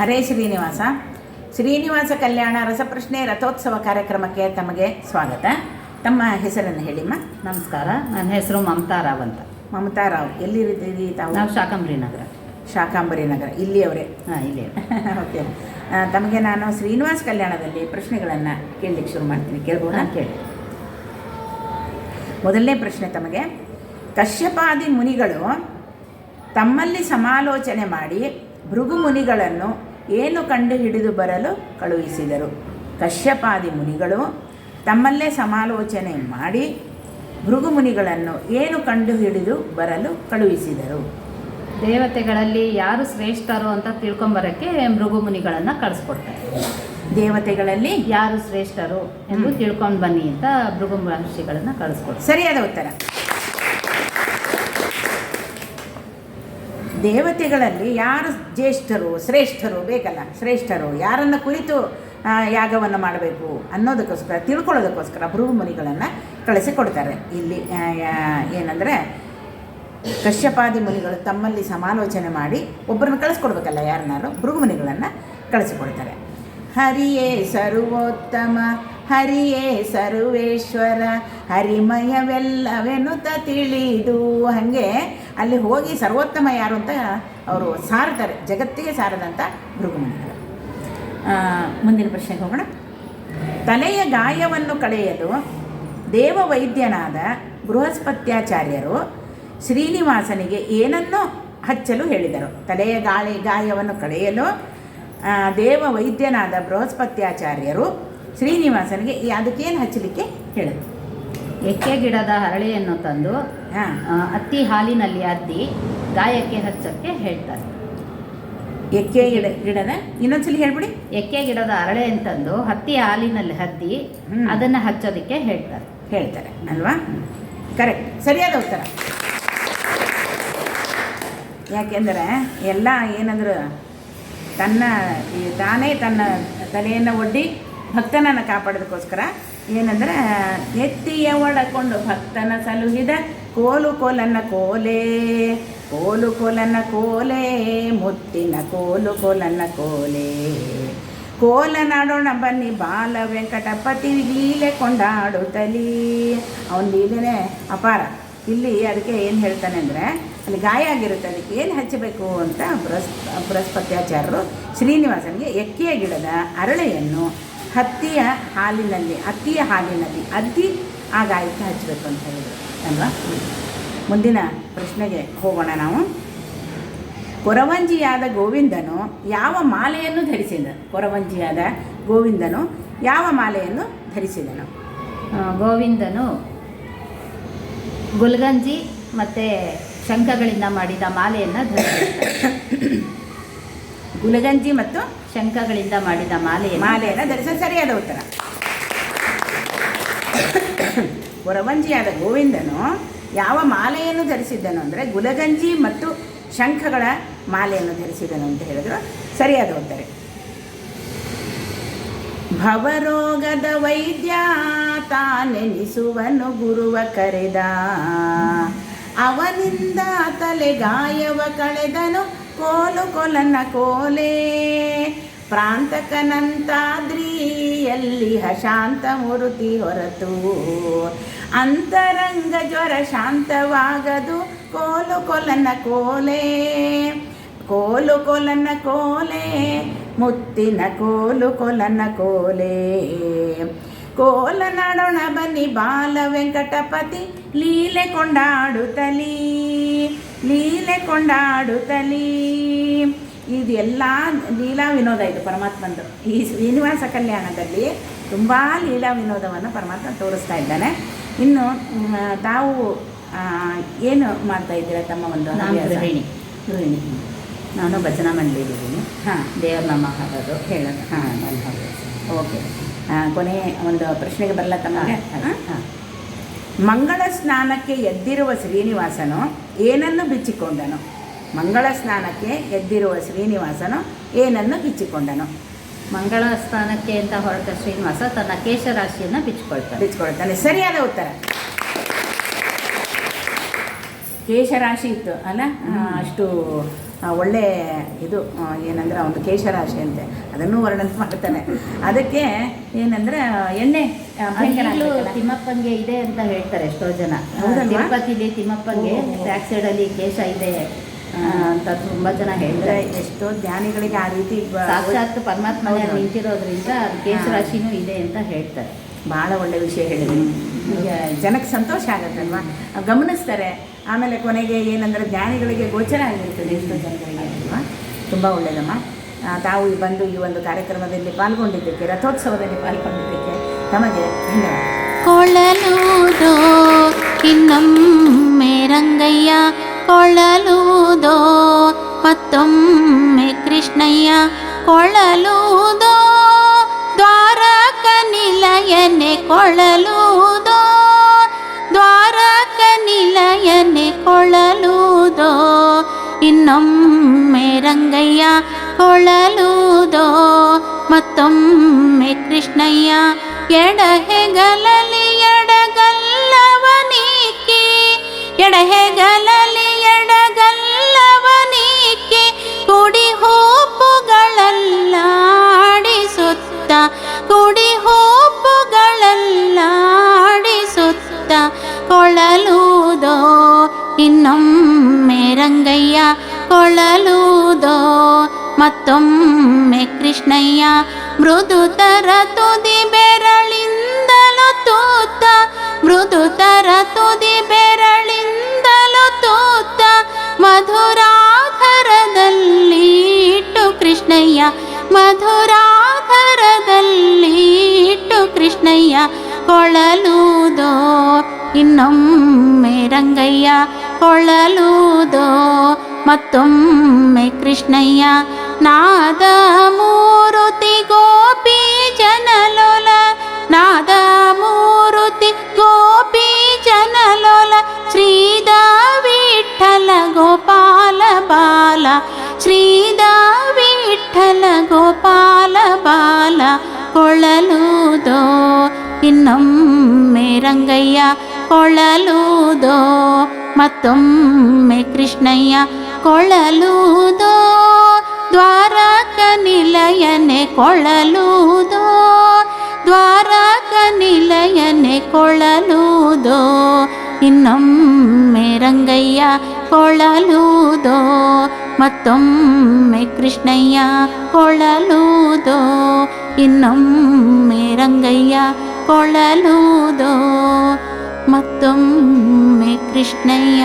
ಹರೇ ಶ್ರೀನಿವಾಸ. ಶ್ರೀನಿವಾಸ ಕಲ್ಯಾಣ ರಸಪ್ರಶ್ನೆ ರಥೋತ್ಸವ ಕಾರ್ಯಕ್ರಮಕ್ಕೆ ತಮಗೆ ಸ್ವಾಗತ. ತಮ್ಮ ಹೆಸರನ್ನು ಹೇಳಿಮ್ಮ ನಮಸ್ಕಾರ. ನನ್ನ ಹೆಸರು ಮಮತಾ ರಾವ್ ಅಂತ. ಮಮತಾ ರಾವ್. ಎಲ್ಲಿರಿದ್ದೀರಿ ತಾವು? ನಾವು ಶಾಕಾಂಬರಿ ನಗರ. ಶಾಕಾಂಬರಿ ನಗರ. ಇಲ್ಲಿಯವರೇ? ಹಾಂ ಇಲ್ಲಿ ಓಕೆ ತಮಗೆ ನಾನು ಶ್ರೀನಿವಾಸ ಕಲ್ಯಾಣದಲ್ಲಿ ಪ್ರಶ್ನೆಗಳನ್ನು ಕೇಳಲಿಕ್ಕೆ ಶುರು ಮಾಡ್ತೀನಿ. ಕೇಳ್ಬೋದಾ? ಕೇಳಿ. ಮೊದಲನೇ ಪ್ರಶ್ನೆ ತಮಗೆ. ಕಶ್ಯಪಾದಿ ಮುನಿಗಳು ತಮ್ಮಲ್ಲಿ ಸಮಾಲೋಚನೆ ಮಾಡಿ ಭೃಗು ಮುನಿಗಳನ್ನು ಏನು ಕಂಡು ಹಿಡಿದು ಬರಲು ಕಳುಹಿಸಿದರು. ಕಶ್ಯಪಾದಿ ಮುನಿಗಳು ತಮ್ಮಲ್ಲೇ ಸಮಾಲೋಚನೆ ಮಾಡಿ ಭೃಗು ಮುನಿಗಳನ್ನು ಏನು ಕಂಡು ಹಿಡಿದು ಬರಲು ಕಳುಹಿಸಿದರು. ದೇವತೆಗಳಲ್ಲಿ ಯಾರು ಶ್ರೇಷ್ಠರು ಅಂತ ತಿಳ್ಕೊಂಬರಕ್ಕೆ ಮೃಗು ಮುನಿಗಳನ್ನು ಕಳಿಸ್ಕೊಡ್ತಾರೆ. ದೇವತೆಗಳಲ್ಲಿ ಯಾರು ಶ್ರೇಷ್ಠರು ಎಂದು ತಿಳ್ಕೊಂಡು ಬನ್ನಿ ಅಂತ ಮೃಗು ಮಹರ್ಷಿಗಳನ್ನು ಕಳಿಸ್ಕೊಡ್ತಾರೆ. ಸರಿಯಾದ ಉತ್ತರ. ದೇವತೆಗಳಲ್ಲಿ ಯಾರು ಜ್ಯೇಷ್ಠರು, ಶ್ರೇಷ್ಠರು ಬೇಕಲ್ಲ? ಶ್ರೇಷ್ಠರು. ಯಾರನ್ನು ಕುರಿತು ಯಾಗವನ್ನು ಮಾಡಬೇಕು ಅನ್ನೋದಕ್ಕೋಸ್ಕರ, ತಿಳ್ಕೊಳ್ಳೋದಕ್ಕೋಸ್ಕರ ಭೃಗು ಮುನಿಗಳನ್ನು ಕಳಿಸಿಕೊಡ್ತಾರೆ. ಇಲ್ಲಿ ಏನಂದರೆ, ಕಶ್ಯಪಾದಿ ಮುನಿಗಳು ತಮ್ಮಲ್ಲಿ ಸಮಾಲೋಚನೆ ಮಾಡಿ ಒಬ್ಬರನ್ನು ಕಳಿಸ್ಕೊಡ್ಬೇಕಲ್ಲ ಯಾರನ್ನಾರು? ಭೃಗು ಮುನಿಗಳನ್ನು ಕಳಿಸಿಕೊಡ್ತಾರೆ. ಹರಿಯೇ ಸರ್ವೋತ್ತಮ ಹರಿಯೇ ಸರ್ವೇಶ್ವರ ಹರಿಮಯವೆಲ್ಲವೆನ್ನುತ್ತ ತಿಳಿದು. ಹಾಗೆ ಅಲ್ಲಿ ಹೋಗಿ ಸರ್ವೋತ್ತಮ ಯಾರು ಅಂತ ಅವರು ಸಾರ್ತಾರೆ ಜಗತ್ತಿಗೆ ಸಾರದಂಥ ಆ, ಮುಂದಿನ ಪ್ರಶ್ನೆಗೆ ಹೋಗೋಣ. ತಲೆಯ ಗಾಯವನ್ನು ಕಳೆಯಲು ದೇವವೈದ್ಯನಾದ ಬೃಹಸ್ಪತ್ಯಾಚಾರ್ಯರು ಶ್ರೀನಿವಾಸನಿಗೆ ಏನನ್ನು ಹಚ್ಚಲು ಹೇಳಿದರು. ತಲೆಯ ಗಾಳಿ ಗಾಯವನ್ನು ಕಳೆಯಲು ದೇವ ವೈದ್ಯನಾದ ಬೃಹಸ್ಪತ್ಯಾಚಾರ್ಯರು ಶ್ರೀನಿವಾಸನಿಗೆ ಅದಕ್ಕೇನು ಹಚ್ಚಲಿಕ್ಕೆ ಹೇಳುತ್ತೆ ಎಕ್ಕೆ ಗಿಡದ ಹರಳೆಯನ್ನು ತಂದು ಅತ್ತಿ ಹತ್ತಿ ಹಾಲಿನಲ್ಲಿ ಅದ್ದಿ ಗಾಯಕ್ಕೆ ಹಚ್ಚಕ್ಕೆ ಹೇಳ್ತಾರೆ. ಎಕ್ಕೆ ಗಿಡ ಗಿಡದ ಇನ್ನೊಂದ್ಸಲಿ ಹೇಳ್ಬಿಡಿ. ಎಕ್ಕೆ ಗಿಡದ ಹರಳೆ ಅಂತಂದು ಹತ್ತಿ ಹಾಲಿನಲ್ಲಿ ಹದ್ದಿ ಹ್ಮ್. ಅದನ್ನು ಹಚ್ಚೋದಕ್ಕೆ ಹೇಳ್ತಾರೆ. ಹೇಳ್ತಾರೆ ಅಲ್ವಾ? ಕರೆಕ್ಟ್ ಸರಿಯಾದ ಉತ್ತರ. ಯಾಕೆಂದರೆ ಎಲ್ಲ ಏನಂದ್ರೆ ತನ್ನ ಈ ತಾನೇ ತನ್ನ ತಲೆಯನ್ನು ಒಡ್ಡಿ ಭಕ್ತನನ್ನು ಕಾಪಾಡೋದಕ್ಕೋಸ್ಕರ ಏನಂದರೆ, ಎತ್ತಿಯ ಒಡಕೊಂಡು ಭಕ್ತನ ಸಲುಹಿದ ಕೋಲು ಕೋಲನ್ನ ಕೋಲೆ, ಕೋಲು ಕೋಲನ್ನ ಕೋಲೆ, ಮುತ್ತಿನ ಕೋಲು ಕೋಲನ್ನ ಕೋಲೆ. ಕೋಲನಾಡೋಣ ಬನ್ನಿ, ಬಾಲ ವೆಂಕಟಪತಿ ಲೀಲೆ ಕೊಂಡಾಡುತ್ತಲೀ. ಅವನ ಲೀಲೆನೇ ಅಪಾರ. ಇಲ್ಲಿ ಅದಕ್ಕೆ ಏನು ಹೇಳ್ತಾನೆ ಅಂದರೆ, ಅಲ್ಲಿ ಗಾಯ ಆಗಿರುತ್ತೆ, ಅದಕ್ಕೆ ಏನು ಹಚ್ಚಬೇಕು ಅಂತ ಬೃಹಸ್, ಬೃಹಸ್ಪತ್ಯಾಚಾರ್ಯರು ಶ್ರೀನಿವಾಸನಿಗೆ ಎಕ್ಕೆಯ ಗಿಡದ ಅರಳೆಯನ್ನು ಹತ್ತಿಯ ಹಾಲಿನಲ್ಲಿ ಹತ್ತಿಯ ಹಾಲಿನಲ್ಲಿ ಅದ್ದಿ ಆ ಗಾಯಕ್ಕೆ ಹಚ್ಚಬೇಕು ಅಂತ ಹೇಳಿದರು ಅಲ್ವಾ? ಮುಂದಿನ ಪ್ರಶ್ನೆಗೆ ಹೋಗೋಣ ನಾವು. ಕೊರವಂಜಿಯಾದ ಗೋವಿಂದನು ಯಾವ ಮಾಲೆಯನ್ನು ಧರಿಸಿದ ಕೊರವಂಜಿಯಾದ ಗೋವಿಂದನು ಯಾವ ಮಾಲೆಯನ್ನು ಧರಿಸಿದನು? ಗೋವಿಂದನು ಗುಲ್ಗಂಜಿ ಮತ್ತು ಶಂಖಗಳಿಂದ ಮಾಡಿದ ಮಾಲೆಯನ್ನು ಧರಿಸಿರ್ತಾರೆ ಗುಲಗಂಜಿ ಮತ್ತು ಶಂಖಗಳಿಂದ ಮಾಡಿದ ಮಾಲೆ ಮಾಲೆಯನ್ನು ಧರಿಸಲು ಸರಿಯಾದ ಉತ್ತರ. ಹೊರವಂಜಿಯಾದ ಗೋವಿಂದನು ಯಾವ ಮಾಲೆಯನ್ನು ಧರಿಸಿದ್ದನು ಅಂದರೆ ಗುಲಗಂಜಿ ಮತ್ತು ಶಂಖಗಳ ಮಾಲೆಯನ್ನು ಧರಿಸಿದನು ಅಂತ ಹೇಳಿದ್ರು. ಸರಿಯಾದ ಉತ್ತರ. ಭವರೋಗದ ವೈದ್ಯ ತಾನೆನಿಸುವನು ಗುರುವ ಕರೆದ. ಅವನಿಂದ ತಲೆ ಗಾಯವ ಕಳೆದನು ಕೋಲು ಕೊಲನ ಕೋಲೆ ಪ್ರಾಂತಕನಂತಾದ್ರಿಯಲ್ಲಿ ಹಶಾಂತ ಮುರುತಿ ಹೊರತು. ಅಂತರಂಗ ಜ್ವರ ಶಾಂತವಾಗದು, ಕೋಲು ಕೊಲನ ಕೋಲೆ, ಕೋಲು ಕೊಲನ ಕೋಲೆ, ಮುತ್ತಿನ ಕೋಲು ಕೊಲನ ಕೋಲೆ. ಕೋಲನಾಡೋಣ ಬನ್ನಿ ಬಾಲ ವೆಂಕಟಪತಿ, ಲೀಲೆ ಕೊಂಡಾಡುತ್ತಲೀ. ಲೀಲೆ ಕೊಂಡಾಡುತ್ತಲೀ. ಇದೆಲ್ಲ ಲೀಲಾ ವಿನೋದ ಇದು ಪರಮಾತ್ಮಂದು. ಈ ಶ್ರೀನಿವಾಸ ಕಲ್ಯಾಣದಲ್ಲಿ ತುಂಬ ಲೀಲಾ ವಿನೋದವನ್ನು ಪರಮಾತ್ಮ ತೋರಿಸ್ತಾ ಇದ್ದಾನೆ. ಇನ್ನು ತಾವು ಏನು ಮಾಡ್ತಾ ಇದ್ದೀರಾ ತಮ್ಮ ಒಂದು? ಗೃಹಿಣಿ. ಗೃಹಿಣಿ. ನಾನು ಭಜನಾ ಮಂಡಳಿದ್ದೀನಿ ಹಾಂ. ದೇವ್ರ ನಮ್ಮ ಹಾಡೋದು. ಹೇಳೋದು. ಹಾಂ ಓಕೆ. ಕೊನೆ ಒಂದು ಪ್ರಶ್ನೆಗೆ ಬರಲ್ಲ ತಮ್ಮ ಹಾಂ, ಹಾಂ? ಮಂಗಳ ಸ್ನಾನಕ್ಕೆ ಎದ್ದಿರುವ ಶ್ರೀನಿವಾಸನು ಏನನ್ನು ಬಿಚ್ಚಿಕೊಂಡನು? ಮಂಗಳ ಸ್ನಾನಕ್ಕೆ ಎದ್ದಿರುವ ಶ್ರೀನಿವಾಸನು ಏನನ್ನು ಬಿಚ್ಚಿಕೊಂಡನು? ಮಂಗಳ ಸ್ನಾನಕ್ಕೆ ಅಂತ ಹೊರಟ ಶ್ರೀನಿವಾಸ ತನ್ನ ಕೇಶರಾಶಿಯನ್ನು ಬಿಚ್ಚಿಕೊಳ್ತಾನೆ. ಬಿಚ್ಚಿಕೊಳ್ತಾನೆ. ಸರಿಯಾದ ಉತ್ತರ. ಕೇಶರಾಶಿ ಇತ್ತು ಅಲ್ಲ? ಅಷ್ಟು ಒಳ್ಳೆ ಇದು ಏನಂದ್ರೆ ಒಂದು ಕೇಶರಾಶಿ ಅಂತೆ. ಅದನ್ನು ವರ್ಣನೆ ಮಾಡ್ತಾನೆ. ಅದಕ್ಕೆ ಏನಂದ್ರೆ ಎಣ್ಣೆ? ತಿಮ್ಮಪ್ಪಂಗೆ ಇದೆ ಅಂತ ಹೇಳ್ತಾರೆ ಎಷ್ಟೋ ಜನ? ತಿರುಪತಿಲಿ ತಿಮ್ಮಪ್ಪಂಗೆ. ಬ್ಯಾಕ್ ಸೈಡಲ್ಲಿ ಕೇಶ ಇದೆ ಅಂತ ತುಂಬಾ ಜನ ಹೇಳಿದ್ರೆ ಹೇಳ್ತಾರೆ. ಎಷ್ಟೋ ಜ್ಞಾನಿಗಳಿಗೆ ಆ ರೀತಿ ಸಾಕ್ಷಾತ್ ಪರಮಾತ್ಮ. ನಿಂತಿರೋದ್ರಿಂದ ಕೇಶರಾಶಿನೂ ಇದೆ ಅಂತ ಹೇಳ್ತಾರೆ. ಭಾಳ ಒಳ್ಳೆ ವಿಷಯ ಹೇಳಿದ್ರು ಈಗ ಜನಕ್ಕೆ ಸಂತೋಷ ಆಗತ್ತಲ್ವಾ? ಗಮನಿಸ್ತಾರೆ. ಆಮೇಲೆ ಕೊನೆಗೆ ಏನಂದರೆ ಜ್ಞಾನಿಗಳಿಗೆ ಗೋಚರ ಆಗಿರ್ತದೆ ಎಷ್ಟೋ ಜನಗಳಿಗೆ ಅಲ್ವಾ? ತುಂಬ ಒಳ್ಳೆಯದಮ್ಮ ತಾವು ಬಂದು ಈ ಒಂದು ಕಾರ್ಯಕ್ರಮದಲ್ಲಿ ಪಾಲ್ಗೊಂಡಿದ್ದಕ್ಕೆ, ರಥೋತ್ಸವದಲ್ಲಿ ಪಾಲ್ಗೊಂಡಿದ್ದಕ್ಕೆ ತಮಗೆ ಕೊಳಲುದೋ, ಇನ್ನೊಮ್ಮೆ ರಂಗಯ್ಯ, ಕೊಳಲುದೋ, ಮತ್ತೊಮ್ಮೆ ಕೃಷ್ಣಯ್ಯ, ಕೊಳಲುದೋ, ದ್ವಾರಕ ನಿಲಯನೆ, ಕೊಳಲುದೋ, ದ್ವಾರಕ ನಿಲಯನೆ. ಕೊಳಲುದೋ ಇನ್ನೊಮ್ಮೆ ರಂಗಯ್ಯ ಕೊಳಲುದೋ ಮತ್ತೊಮ್ಮೆ ಕೃಷ್ಣಯ್ಯ ಎಡಹೆಗಲಲಿ ಎಡಗಲ್ಲವನೀಕಿ ಎಡಹೆಗಲಲಿ ಕೃಷ್ಣಯ್ಯ ಮೃದು ತರ ತುದಿ ಬೆರಳಿಂದಲೂ ತೂತ ಮೃದು ತರ ತುದಿ ಬೆರಳಿಂದಲೂ ತೂತ ಮಧುರಾಧರದಲ್ಲಿ ಇಟ್ಟು ಕೃಷ್ಣಯ್ಯ ಮಧುರಾಧರದಲ್ಲಿ ಇಟ್ಟು ಕೃಷ್ಣಯ್ಯ, ಕೊಳಲೂದೋ ಇನ್ನೊಮ್ಮೆ ರಂಗಯ್ಯ, ಕೊಳಲೂದೋ ಮತ್ತೊಮ್ಮೆ ಕೃಷ್ಣಯ್ಯ. ನಾದ ಮೂರುತಿ ಗೋಪಿ ಜನಲೋಲ ನಾದ ಮೂರುತಿ ಗೋಪಿ ಜನಲೋಲ ಶ್ರೀದ ವಿಠಲ ಗೋಪಾಲ ಬಾಲ ಶ್ರೀದ ವಿಠಲ ಗೋಪಾಲ ಬಾಲ, ಕೊಳಲುದೋ ಇನ್ನೊಮ್ಮೆ ರಂಗಯ್ಯ, ಕೊಳಲುದೋ ಮತ್ತೊಮ್ಮೆ ಕೃಷ್ಣಯ್ಯ, ಕೊಳಲುದೋ ದ್ವಾರಕ ನಿಲಯನೆ ಕೊಳಲುದೋ ದ್ವಾರಕ ನಿಲಯನೆ ಕೊಳಲುದೋ ಇನ್ನೊಮ್ಮೆ ರಂಗಯ್ಯ ಕೊಳಲುದೋ ಮತ್ತೊಮ್ಮೆ ಕೃಷ್ಣಯ್ಯ ಕೊಳಲುದೋ ಇನ್ನೊಮ್ಮೆ ರಂಗಯ್ಯ ಕೊಳಲುದೋ ಮತ್ತೊಮ್ಮೆ ಕೃಷ್ಣಯ್ಯ.